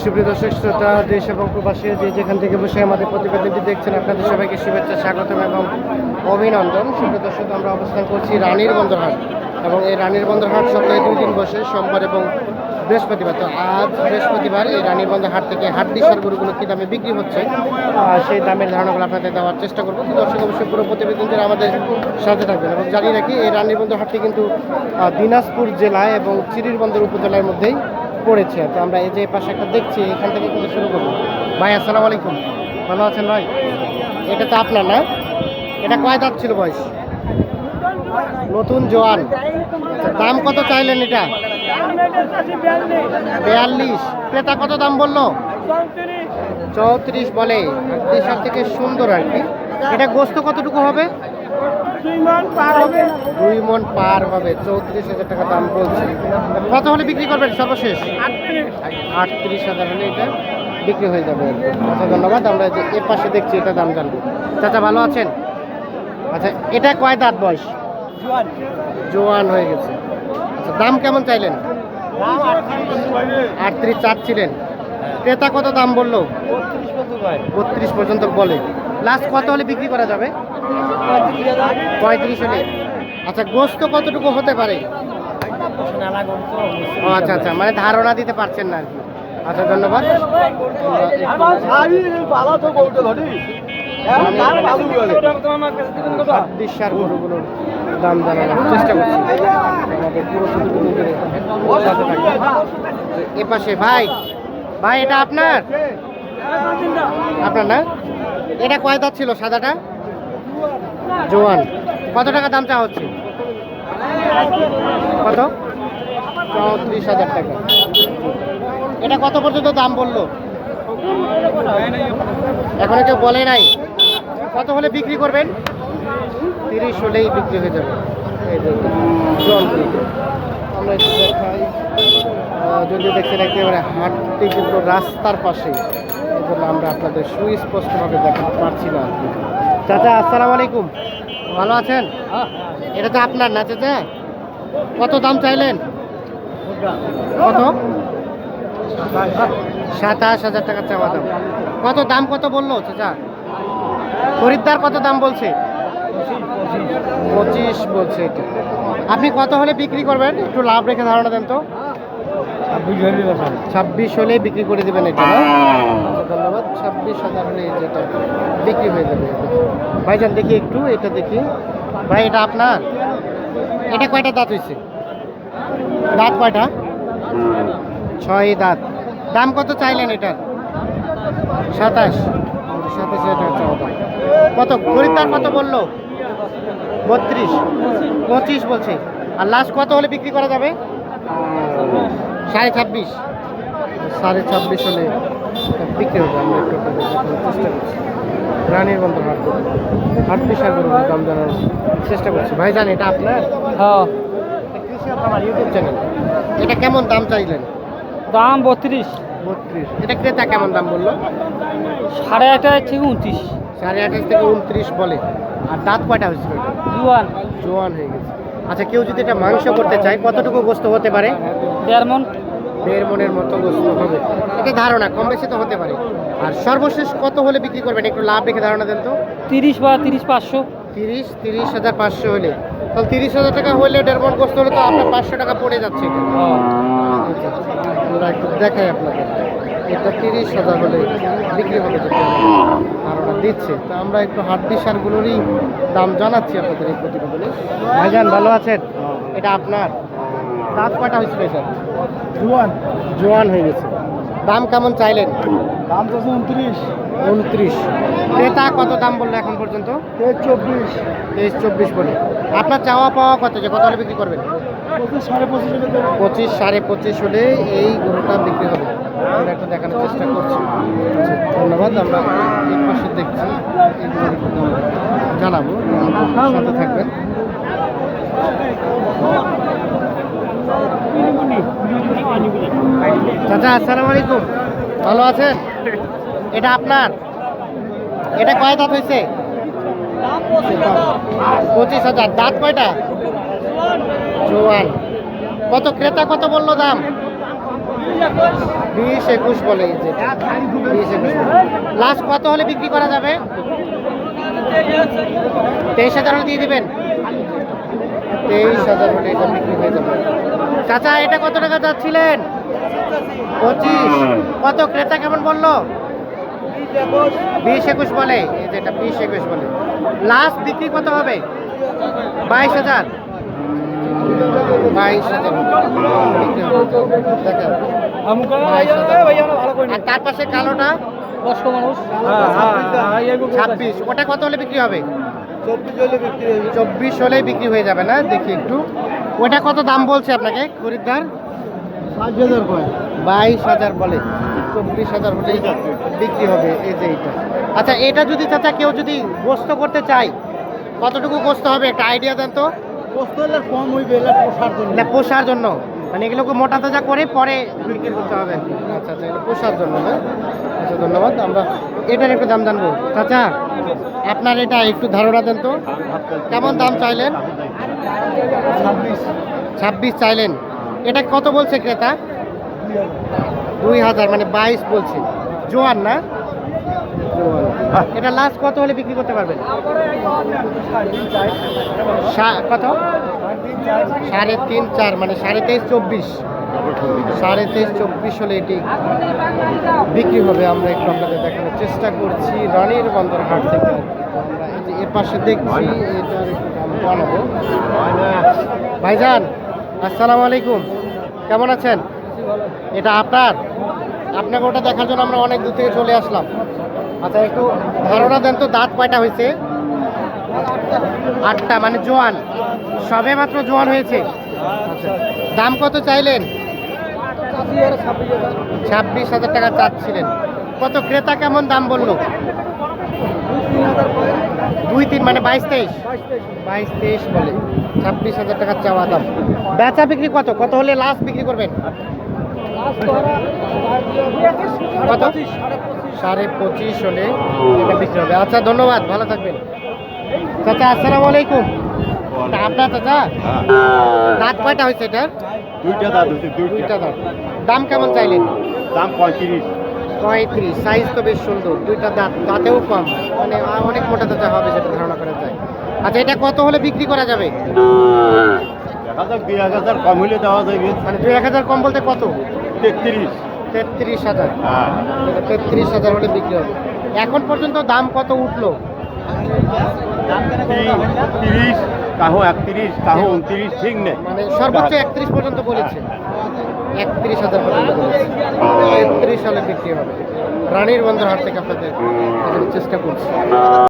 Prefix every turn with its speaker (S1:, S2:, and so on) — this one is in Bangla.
S1: সুপ্রিয় দর্শক, শ্রোতা, দেশ এবং প্রবাসী যে যেখান থেকে বসে আমাদের প্রতিবেদনটি দেখছেন, আপনাদের সবাইকে শুভেচ্ছা, স্বাগতম এবং অভিনন্দন। সুপ্রিয় দর্শক, আমরা অবস্থান করছি রানীর বন্দরহাট এবং এই রানীর বন্দরহাট সপ্তাহে দুই দিন বসে সোমবার এবং বৃহস্পতিবার। তো আজ বৃহস্পতিবার এই রানীর বন্দর হাট থেকে হাড্ডি সার গরুগুলো কী দামে বিক্রি হচ্ছে সেই দামের ধারণাগুলো আপনাদের দেওয়ার চেষ্টা করব। তো দর্শক, অবশ্যই পুরো প্রতিবেদন যারা আমাদের সাথে থাকবেন এবং জানি রাখি, এই রানীর বন্দর হাটটি কিন্তু দিনাজপুর জেলায় এবং চিরিরবন্দর উপজেলার মধ্যেই পড়েছে। তো আমরা এই যে পাশে একটা দেখছি এখান থেকে কিন্তু শুরু করব। ভাই আসসালামু আলাইকুম। ভালো আছেন ভাই? এটা তো আপনার না? এটা কয় দাঁত ছিল বয়স? নতুন জোয়ান। আচ্ছা, দাম কত চাইলেন এটা? বেয়াল্লিশ। ক্রেতা কত দাম বলল? চৌত্রিশ বলে। দেশার থেকে সুন্দর আর কি। এটা গোস্ত কতটুকু হবে? দুই মন পার হবে। চৌত্রিশ হাজার টাকা দাম বলছে। কত হলে বিক্রি করবেন সর্বশেষ? আটত্রিশ। হাজার হলে এটা বিক্রি হয়ে যাবে। আচ্ছা ধন্যবাদ আমরা যে এ পাশে দেখছি এটা দাম জানব। চাচা ভালো আছেন? আচ্ছা এটা কয় দাঁত বয়স? জোয়ান। হয়ে গেছে। আচ্ছা দাম কেমন চাইলেন? আটত্রিশ। চাচ্ছিলেন। ক্রেতা কত দাম বলল? বত্রিশ পর্যন্ত বলে। লাস্ট কত হলে বিক্রি করা যাবে? পঁয়ত্রিশ হলে। আচ্ছা গোস্ত কতটুকু হতে পারে? আচ্ছা আচ্ছা মানে ধারণা দিতে পারছেন না আচ্ছা ধন্যবাদ। থাকবেন। এ পাশে, ভাই। ভাই, এটা আপনার? আপনার না? এটা কয় দাঁত ছিল সাদাটা? জোয়ান। কত টাকা দাম চাওয়া হচ্ছে? কত? চৌত্রিশ হাজার টাকা। এটা কত পর্যন্ত দাম বলল? এখনও কেউ বলে নাই। কত হলে বিক্রি করবেন? তিরিশ হলেই বিক্রি হয়ে যাবে। আমরা একটু আহ, যদিও দেখছেন একেবারে হাটটি কিন্তু রাস্তার পাশে জন্য আমরা আপনাদের সুস্পষ্টভাবে দেখাতে পারছি না। চাচা আসসালামু আলাইকুম। ভালো আছেন? এটা তো আপনার না চাচা? কত দাম চাইলেন? কত? সাতাশ হাজার টাকা চাওয়া দাম। কত দাম কত বলল চাচা? খরিদ্দার কত দাম বলছে? পঁচিশ বলছে আপনি কত হলে বিক্রি করবেন? একটু লাভ রেখে ধারণা দেন তো। ছাব্বিশ হলে বিক্রি করে দেবেন। এটা ধন্যবাদ। ছাব্বিশ এই যেটা বিক্রি হয়ে যাবে। ভাইজান, দেখি একটু, এটা দেখি। ভাই, এটা আপনার? এটা কয়টা দাঁত হয়েছে দাঁত কয়টা? ছয় দাঁত। দাম কত চাইলেন এটার? সাতাশ। সাতাশ হাজার কত? খরিদ্দার কত বলল? বত্রিশ। পঁচিশ বলছে। আর লাস্ট কত হলে বিক্রি করা যাবে? সাড়ে ছাব্বিশ। সাড়ে ছাব্বিশ হলে বিক্রি হবে আমরা একটু চেষ্টা করছি। রানীর বন্ধ হাট হাট বিশাল গরুর দাম জানার চেষ্টা করছি। ভাই জান এটা আপনার?
S2: হ্যাঁ।
S1: এটা কৃষি আমার ইউটিউব চ্যানেল এটা কেমন দাম চাইলেন?
S2: দাম বত্রিশ।
S1: বত্রিশ। এটা ক্রেতা কেমন দাম বলল?
S2: সাড়ে আঠাশ থেকে উনত্রিশ।
S1: সাড়ে আঠাশ থেকে উনত্রিশ বলে। আর দাঁত কয়টা হয়েছিল?
S2: জুয়ান।
S1: জোয়ান হয়ে গেছে। আচ্ছা কেউ যদি এটা মাংস করতে চায় কতটুকু গোস্ত হতে পারে?
S2: দেড় মন।
S1: দেড় মনের মতো গোস্ত হবে। এটা ধারণা কম বেশি তো হতে পারে। আর সর্বশেষ কত হলে বিক্রি করবেন? একটু লাভ রেখে ধারণা দেন তো।
S2: তিরিশ বা তিরিশ পাঁচশো।
S1: তিরিশ তিরিশ হাজার পাঁচশো হলে। তাহলে তিরিশ হাজার টাকা হলে দেড় মন গোস্ত হলে তো আপনার পাঁচশো টাকা পড়ে যাচ্ছে এটা আচ্ছা, একটু দেখাই আপনাদের। এটা তিরিশ হাজার হলে বিক্রি হবে যেটা ধারণা দিচ্ছে। তো আমরা একটু হাড্ডি সারগুলোরই দাম জানাচ্ছি আপনাদের এই প্রতিবেদনে। ভাইজান ভালো আছেন? এটা আপনার। দাঁত কয়টা হয়েছিল স্যার
S2: জুয়ান।
S1: জোয়ান হয়ে গেছে। দাম কেমন চাইলেন?
S2: দাম তো উনত্রিশ।
S1: উনত্রিশ। ক্রেতা কত দাম বলল এখন পর্যন্ত?
S2: তেইশ চব্বিশ।
S1: তেইশ চব্বিশ বলে। আপনার চাওয়া পাওয়া কত যে? কত হলে বিক্রি করবেন?
S2: পঁচিশ সাড়ে পঁচিশ
S1: হলে এই গরুটা বিক্রি হবে। আমরা একটু দেখানোর চেষ্টা করছি। ধন্যবাদ আমরা এই পাশে দেখছি। জানাব। সাথে থাকবেন। চাচা, আসসালামু আলাইকুম। ভালো আছেন? এটা আপনার? এটা কয় দাঁত হয়েছে? পঁচিশ হাজার। দাঁত কয়টা? জোয়ান কত ক্রেতা, কত বলল দাম? বিশ একুশ বলে বিশ একুশ লাস্ট কত হলে বিক্রি করা যাবে? তেইশ হাজার হলে দিয়ে দিবেন। তেইশ হাজার বিক্রি হয়ে যাবে। চাচা এটা কত টাকা যাচ্ছিলেন পঁচিশ। কত? ক্রেতা কেমন বলল? বিশ একুশ বলে। এই যেটা বিশ একুশ বলে। লাস্ট বিক্রি কত হবে? বাইশ হাজার। বাইশ হাজার। আর তার পাশে কালোটা?
S2: কষ্ট মানুষ।
S1: ছাব্বিশ ওটা কত হলে বিক্রি হবে?
S2: চব্বিশ হলে বিক্রি
S1: চব্বিশ হলেই বিক্রি হয়ে যাবে না? দেখি একটু। ওটা কত দাম বলছে আপনাকে? খরিদ্দার? বাইশ হাজার বলে। চব্বিশ হাজার হলেই বিক্রি হবে এই যে এইটা। আচ্ছা এটা যদি চাচা কেউ যদি গোস্ত করতে চায় কতটুকু গোস্ত হবে? একটা আইডিয়া দেন তো।
S2: হলে কম হইবে পোষার জন্য।
S1: না পোষার জন্য। মানে এগুলোকে মোটা তাজা করে পরে বিক্রি করতে হবে। আচ্ছা আচ্ছা এটা পোষার জন্য না? আচ্ছা ধন্যবাদ। আমরা এটার একটু দাম জানব। চাচা আপনার এটা একটু ধারণা দেন তো। কেমন দাম চাইলেন?
S2: ছাব্বিশ।
S1: চাইলেন। এটা কত বলছে ক্রেতা? দুই হাজার মানে বাইশ বলছে। জোয়ান না? এটা লাস্ট কত হলে বিক্রি করতে পারবেন? কত? সাড়ে তিন চার মানে সাড়ে তেইশ চব্বিশ। সাড়ে তেইশ চব্বিশ হলে এটি বিক্রি হবে। আমরা একটু আপনাদের দেখানোর চেষ্টা করছি। রানীর বন্দর হাট থেকে। এর পাশে দেখছি ভাইজান, আসসালামু আলাইকুম। কেমন আছেন? এটা আপনার? আপনাকে ওটা দেখার জন্য আমরা অনেক দূর থেকে চলে আসলাম। আচ্ছা একটু ধারণা দেন তো, দাঁত কয়টা হয়েছে? আটটা মানে জোয়ান। সবে মাত্র জোয়ান হয়েছে। দাম কত চাইলেন? ছাব্বিশ হাজার টাকা চাচ্ছিলেন। কত ক্রেতা কেমন দাম বলল? তিন মানে বাইশ তেইশ? বাইশ তেইশ বলে ছাব্বিশ হাজার টাকা চাওয়া দাম। বেচা বিক্রি কত? কত হলে লাস্ট বিক্রি করবেন? কত? সাড়ে পঁচিশ হলে এটা বিক্রি হবে। আচ্ছা ধন্যবাদ ভালো থাকবেন। চাচা আসসালামু আলাইকুম। আপনার চাচা? দাঁত কয়টা হয়েছে এটার?
S3: দুইটা দাঁত
S1: দুইটা দাঁত। দাম কেমন চাইলেন?
S3: দাম পঁয়ত্রিশ।
S1: পঁয়ত্রিশ সাইজ তো বেশ সুন্দর দুইটা দাঁত দাঁতেও কম। মানে অনেক মোটা তাজা হবে যেটা ধারণা করা যায়। আচ্ছা এটা কত হলে বিক্রি করা যাবে?
S3: দুই এক হাজার কম হলে দেওয়া যাবে
S1: মানে দুই এক হাজার কম বলতে কত?
S3: তেত্রিশ।
S1: তেত্রিশ হাজার।
S3: হ্যাঁ।
S1: তেত্রিশ হাজার হলে বিক্রি হবে। এখন পর্যন্ত দাম কত উঠল?
S3: তিরিশ কাহো একত্রিশ কাহো উনত্রিশ ঠিক নেই।
S1: মানে সর্বোচ্চ একত্রিশ পর্যন্ত বলেছে। একত্রিশ হাজার পর্যন্ত একত্রিশ সালে বিক্রি হবে। রানীর বন্দর হাট থেকে আপনাদের চেষ্টা করছি।